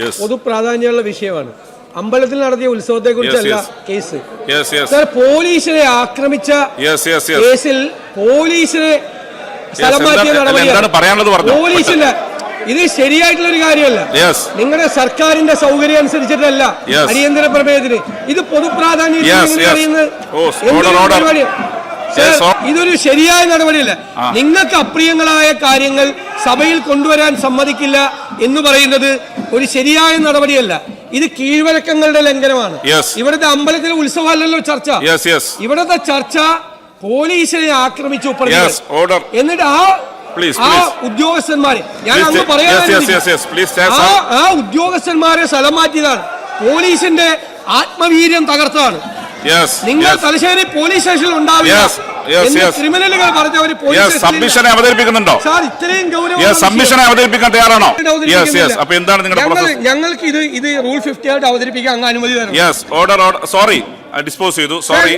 Yes. പൊതു പ്രാധാന്യമുള്ള വിഷയമാണ്. അമ്പലത്തിൽ നടത്തിയ ഉത്സവത്തെ കുറിച്ചല്ല. കേസ്. സാർ പോലീസിനെ ആക്രമിച്ച കേസിൽ പോലീസിനെ സ്ഥലം മാറ്റിയ നടപടിയാണ്. പോലീസിന്റെ ഇത് ശരിയായിട്ടുള്ള ഒരു കാര്യമല്ല നിങ്ങളുടെ സർക്കാരിന്റെ സൗകര്യം അനുസരിച്ചിട്ടല്ല. അടിയന്തര പ്രമേയത്തിന്. ഇത് പൊതു പ്രാധാന്യം Yes, ഇങ്ങനെ yes. അറിയുന്നത് Oh, ഇതൊരു ശരിയായ നടപടിയല്ല. നിങ്ങൾക്ക് അപ്രിയങ്ങളായ കാര്യങ്ങൾ സഭയിൽ കൊണ്ടുവരാൻ സമ്മതിക്കില്ല. എന്ന് പറയുന്നത് ഒരു ശരിയായ നടപടിയല്ല. ഇത് കീഴ്വഴക്കങ്ങളുടെ ലംഘനമാണ്. ഇവിടുത്തെ അമ്പലത്തിലെ ഉത്സവമല്ലല്ലോ ചർച്ച. ഇവിടുത്തെ ചർച്ച പോലീസിനെ ആക്രമിച്ചു എന്നിട്ട് ആ ആ ഉദ്യോഗസ്ഥന്മാരെ ഞാൻ അന്ന് പറയാൻ ആ ഉദ്യോഗസ്ഥന്മാരെ സ്ഥലം മാറ്റിയതാണ്. പോലീസിന്റെ ആത്മവീര്യം തകർത്താണ് നിങ്ങൾ തലശ്ശേരി പോലീസ് സ്റ്റേഷനിൽ ഉണ്ടാവില്ല. ക്രിമിനലുകൾ പറഞ്ഞ ഒരു. പോലീസ് സബ്മിഷനെ അവതരിപ്പിക്കുന്നുണ്ടോ? സാർ ഇത്രയും ഗൗരവം സബ്മിഷനെ അവതരിപ്പിക്കാൻ തയ്യാറാണോ. യെസ് യെസ് അപ്പൊ എന്താണ് നിങ്ങളുടെ ഞങ്ങൾ- ഞങ്ങൾക്ക് ഇത് ഇത് റൂൾ ഫിഫ്റ്റി ആയിട്ട് അവതരിപ്പിക്കാൻ അങ്ങ് അനുമതി തരണം. Yes order order sorry dispose ചെയ്തു. സോറി